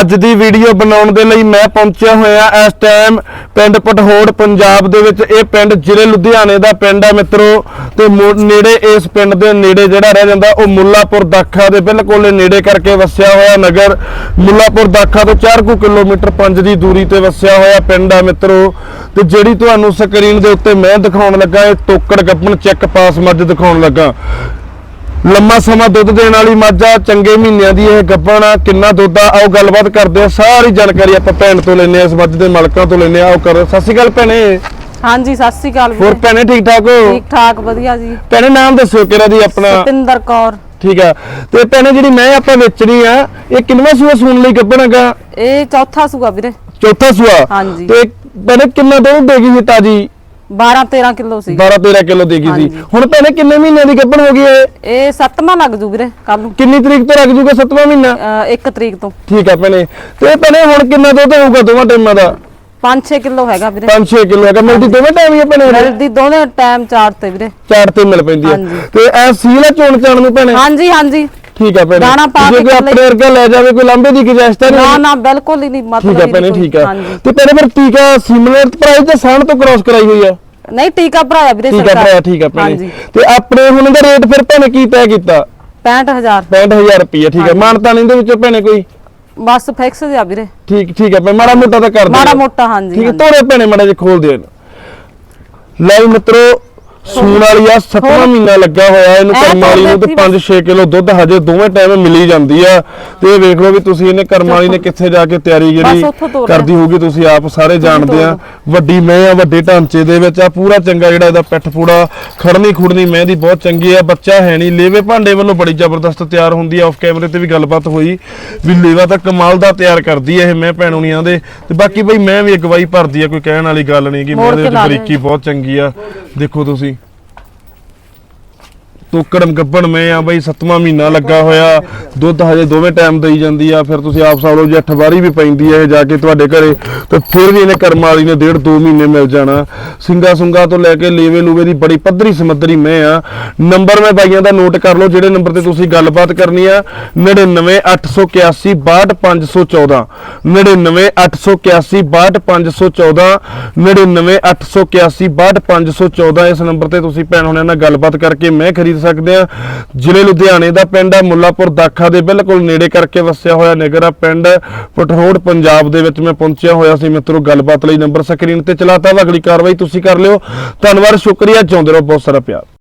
ਅੱਜ ਦੀ ਵੀਡੀਓ ਬਣਾਉਣ ਦੇ ਲਈ ਮੈਂ ਪਹੁੰਚਿਆ ਹੋਇਆ ਇਸ ਟਾਈਮ ਪਿੰਡ ਪਟਹੋੜ ਪੰਜਾਬ ਦੇ ਵਿੱਚ ਇਹ ਪਿੰਡ ਜ਼ਿਲ੍ਹੇ ਲੁਧਿਆਣੇ ਦਾ ਪਿੰਡ ਆ ਮਿੱਤਰੋ। ਤੇ ਮੁ- ਨੇੜੇ ਇਸ ਪਿੰਡ ਦੇ ਨੇੜੇ ਜਿਹੜਾ ਰਹਿ ਜਾਂਦਾ ਉਹ ਮੁੱਲਾਪੁਰ ਦਾਖਾ ਦੇ ਬਿਲਕੁਲ ਨੇੜੇ ਕਰਕੇ ਵਸਿਆ ਹੋਇਆ ਨਗਰ। ਮੁੱਲਾਪੁਰ ਦਾਖਾ ਤੋਂ 4 ਕੁ ਕਿਲੋਮੀਟਰ ਪੰਜ ਦੀ ਦੂਰੀ ਤੇ ਵਸਿਆ ਹੋਇਆ ਪਿੰਡ ਆ ਮਿੱਤਰੋ। ਤੇ ਜਿਹੜੀ ਤੁਹਾਨੂੰ ਸਕਰੀਨ ਦੇ ਉੱਤੇ ਮੈਂ ਦਿਖਾਉਣ ਲੱਗਾ, ਇਹ ਟੋਕੜ ਗੱਪਣ ਚੈੱਕ ਪਾਸ ਮੱਝ ਦਿਖਾਉਣ ਲੱਗਾ। ਲੰਮਾ ਸਮਾਂ ਦੁੱਧ ਦੇਣ ਵਾਲੀ ਮੱਝ ਆ ਚੰਗੇ ਮਹੀਨਿਆਂ ਦੀ ਇਹ ਗੱਭਣ ਆ ਕਿੰਨਾ ਦੁੱਧ ਆ ਆਓ ਗੱਲਬਾਤ ਕਰਦੇ ਆ ਸਾਰੀ ਜਾਣਕਾਰੀ ਆਪਾਂ ਭੈਣ ਤੋਂ ਲੈਨੇ ਆ ਇਸ ਮੱਝ ਦੇ ਮਾਲਕਾਂ ਤੋਂ ਲੈਨੇ ਆ ਆਓ ਕਰੋ। ਸਤਿ ਸ਼੍ਰੀ ਅਕਾਲ ਭੈਣੇ। ਹਾਂਜੀ ਸਤਿ ਸ੍ਰੀ ਅਕਾਲ ਹੋਰ ਵੀਰੇ। ਭੈਣੇ ਠੀਕ ਠਾਕ ਹੋ? ਠੀਕ ਠਾਕ ਵਧੀਆ ਜੀ। ਭੈਣੇ ਨਾਮ ਦੱਸੋ ਕਿਹੜਾ ਦੀ ਆਪਣਾ? ਸਤਿੰਦਰ ਕੌਰ। ਠੀਕ ਆ। ਤੇ ਭੈਣੇ ਜਿਹੜੀ ਮੈਂ ਆਪਾਂ ਵੇਚਣੀ ਆ ਇਹ ਕਿੰਨਵਾਂ ਸੂਆ ਸੁਣ ਲਈ ਗੱਭਣ ਹੈਗਾ? ਇਹ ਚੌਥਾ ਸੂਆ ਵੀਰੇ। ਚੌਥਾ ਸੂਆ? ਹਾਂਜੀ। ਤੇ ਭੈਣੇ ਕਿੰਨਾ ਦੁੱਧ ਦੇਗੀ ਸੀ ਤਾਜੀ? 12 13 ਕਿਲੋ ਸੀ। 12 13 ਕਿਲੋ ਦੇਗੀ ਸੀ? ਹਾਂਜੀ। ਹੁਣ ਭੈਣੇ ਕਿੰਨੇ ਮਹੀਨਿਆਂ ਦੀ ਗੱਭਣ ਹੋ ਗਈ ਇਹ? ਇਹ ਸੱਤਵਾਂ ਲੱਗ ਜੂ ਵੀਰੇ ਕੱਲ ਨੂੰ। ਕਿੰਨੀ ਤਰੀਕ ਤੋਂ ਲੱਗ ਜੂਗਾ 7ਵਾਂ ਮਹੀਨਾ? 1 ਤਰੀਕ ਤੋਂ। ਠੀਕ ਆ ਭੈਣੇ। ਤੇ ਭੈਣੇ ਹੁਣ ਕਿੰਨਾ ਦੁੱਧ ਹੋਊਗਾ ਦੋਵਾਂ ਟਾਈਮਾਂ ਦਾ? 5-6 ਕਿਲੋ ਹੈਗਾ ਵੀਰੇ। 5-6 ਕਿਲੋ ਹੈਗਾ। ਮਿਲਦੀ ਦੋਵੇਂ ਟਾਈਮ ਹੀ ਆ ਭੈਣੇ ਮਿਲਦੀ ਦੋਨੇ ਟਾਈਮ ਚਾਰ ਤੇ ਵੀਰੇ। ਚਾਰ ਤੇ ਮਿਲ ਪੈਂਦੀ। ਹੈ ਤੇ ਐ ਸੀਲ ਆ ਚੋਣ ਚਾਣ ਨੂੰ ਭੈਣੇ? ਹਾਂਜੀ ਹਾਂਜੀ। ਠੀਕ ਆ ਭੈਣੇ। ਦਾਣਾ ਪਾ ਜੇ ਕੇ ਕੋਈ ਆਪਣੇ ਵਰਗਾ ਲੈ ਜਾਵੇ ਕੋਈ ਲਾਂਬੇ ਦੀ ਗੁਜਾਇਸ਼ ਤਾਂ ਨਾ ਨਹੀਂ। ਨਾ ਬਿਲਕੁਲ ਹੀ ਨਹੀਂ ਮਤਲਬ ਠੀਕ ਆ ਹੀ ਭੈਣੇ ਠੀਕ। ਆ। ਹਾਂਜੀ। ਤੇ ਭੈਣੇ ਫਿਰ ਟੀਕਾ ਸਿਮਲਰ ਪ੍ਰਾਈਸ ਤੇ ਸਾਣ ਤੋਂ ਕ੍ਰਾਸ ਕਰਾਈ ਹੋਈ ਆ। ਨਹੀਂ ਟੀਕਾ ਭਰਾਇਆ ਵੀਰੇ ਠੀਕ ਆ ਸਰਕਾਰ। ਭਰਾ ਠੀਕ ਆ ਭੈਣੇ। ਹਾਂਜੀ। ਤੇ ਆਪਣੇ ਹੁਣ ਦਾ ਰੇਟ ਫਿਰ ਭੈਣੇ ਕੀ ਤੈਅ ਕੀਤਾ? 65000 65000 ਰੁਪਏ ਠੀਕ ਆ। ਹਾਂਜੀ। ਮਾਨਤਾ ਨਹੀਂ ਦੇ ਵਿੱਚੋਂ ਭੈਣੇ ਕੋਈ? ਬਸ ਫਿਕਸ ਜਿਆ ਵੀਰੇ। ਠੀਕ ਠੀਕ ਆ ਭੈਣੇ ਮਾੜਾ ਮੋਟਾ ਤਾਂ ਕਰ ਦੇ ਮਾੜਾ ਮੋਟਾ ਹਾਂਜੀ ਠੀਕ ਹੈ ਹਾਂਜੀ। ਤੋੜੇ ਭੈਣੇ ਮਾੜਾ ਜਿਹਾ ਖੋਲ ਦੇ ਲੈ ਵੀ ਮਿੱਤਰੋ ਸੂਣ ਵਾਲੀ ਆ 7ਵਾਂ ਹੋਰ। ਮਹੀਨਾ ਲੱਗਾ ਹੋਇਆ ਇਹਨੂੰ ਕਰਮ ਵਾਲੀ ਨੂੰ ਤੇ ਤੋੜ 5-6 ਕਿਲੋ ਦੁੱਧ ਹਜੇ ਦੋਵੇਂ ਟਾਈਮ ਮਿਲੀ ਜਾਂਦੀ ਆ। ਤੇ ਇਹ ਵੇਖ ਲਓ ਵੀ ਤੁਸੀਂ ਇਹਨੇ ਕਰਮ ਵਾਲੀ ਨੇ ਕਿੱਥੇ ਜਾ ਕੇ ਤਿਆਰੀ ਜਿਹੜੀ ਕਰਦੀ ਹੋਊਗੀ ਤੁਸੀਂ ਆਪ ਸਾਰੇ ਜਾਣਦੇ ਆ। ਵੱਡੀ ਮੈਂ ਆ ਵੱਡੇ ਢਾਂਚੇ ਦੇ ਵਿੱਚ ਆ ਪੂਰਾ ਚੰਗਾ ਜਿਹੜਾ ਇਹਦਾ ਪਿੱਠ ਪੂੜਾ ਖੜਨੀ ਖੁੜਨੀ ਮੈਂ ਦੀ ਬਹੁਤ ਚੰਗੀ ਆ ਬੱਚਾ ਹੈ ਨਹੀਂ। ਲੇਵੇ ਭਾਂਡੇ ਵੱਲੋਂ ਬੜੀ ਜ਼ਬਰਦਸਤ ਤਿਆਰ ਹੁੰਦੀ ਆ ਆਫ ਕੈਮਰੇ ਤੇ ਵੀ ਗੱਲਬਾਤ ਹੋਈ ਵੀ ਲੇਵਾ ਤਾਂ ਕਮਾਲ ਦਾ ਤਿਆਰ ਕਰਦੀ ਆ ਇਹ ਮੈਂ ਭੈਣੋਨੀਆਂ ਦੇ। ਤੇ ਬਾਕੀ ਬਈ ਮੈਂ ਵੀ ਅਗਵਾਈ ਭਰਦੀ ਆ ਕੋਈ ਕਹਿਣ ਵਾਲੀ ਗੱਲ ਨਹੀਂ ਕਿ ਮੇਰੇ ਦੇ। ਬਰੀਕੀ ਬਹੁਤ ਚੰਗੀ ਆ। ਦੇਖੋ ਤੁਸੀਂ। ਤੋਕੜ ਗੱਬਣ ਮੈਂ ਆ ਬਈ, ਸੱਤਵਾਂ ਮਹੀਨਾ ਲੱਗਾ ਹੋਇਆ। ਦੁੱਧ ਹਜੇ ਦੋਵੇਂ ਟਾਈਮ ਦੇਈ ਜਾਂਦੀ ਆ, ਫਿਰ ਤੁਸੀਂ ਆਪ ਸਾਬ ਜੇ ਅੱਠ ਵਾਰੀ ਵੀ ਪੈਂਦੀ ਆ ਇਹ ਜਾ ਕੇ ਤੁਹਾਡੇ ਘਰੇ, ਤੇ ਫਿਰ ਵੀ ਇਹਨੇ ਕਰਮ ਵਾਲੀ ਨੇ ਡੇਢ ਦੋ ਮਹੀਨੇ ਮਿਲ ਜਾਣਾ। ਸਿੰਗਾ ਸੁੰਗਾ ਤੋਂ ਲੈ ਕੇ ਲੇਵੇ ਲੂਵੇ ਦੀ ਬੜੀ ਪੱਧਰੀ ਸਮੱਧਰੀ ਮੈਂ ਆ। ਨੰਬਰ ਮੈਂ ਬਾਈਆਂ ਦਾ ਨੋਟ ਕਰ ਲਓ, ਜਿਹੜੇ ਨੰਬਰ ਤੇ ਤੁਸੀਂ ਗੱਲਬਾਤ ਕਰਨੀ ਆ 99881 62514 99881 62514 99881 62514 ਇਸ ਨੰਬਰ ਤੇ ਤੁਸੀਂ ਭੈਣ ਹੋਣਾਂ ਨਾਲ ਗੱਲਬਾਤ ਕਰਕੇ ਮੈਂ ਖਰੀਦ ਸਕਦੇ ਆ ਜ਼ਿਲ੍ਹੇ ਲੁਧਿਆਣੇ ਦਾ ਪਿੰਡ ਆ, ਮੁੱਲਾਪੁਰ ਦਾਖਾ ਦੇ ਬਿਲਕੁਲ ਨੇੜੇ ਕਰਕੇ ਵਸਿਆ ਹੋਇਆ ਨਗਰ ਆ। ਪਿੰਡ ਪਠਰੋੜ ਪੰਜਾਬ ਦੇ ਵਿੱਚ ਮੈਂ ਪਹੁੰਚਿਆ ਹੋਇਆ ਸੀ। ਮਿੱਤਰੋ, ਗੱਲਬਾਤ ਲਈ ਨੰਬਰ ਸਕਰੀਨ ਤੇ ਚਲਾਤਾ। ਵਾ ਅਗਲੀ ਕਾਰਵਾਈ ਤੁਸੀਂ ਕਰ ਲਿਓ। ਧੰਨਵਾਦ, ਸ਼ੁਕਰੀਆ। ਚਾਹੁੰਦੇ ਰਹੋ। ਬਹੁਤ ਸਾਰਾ ਪਿਆਰ।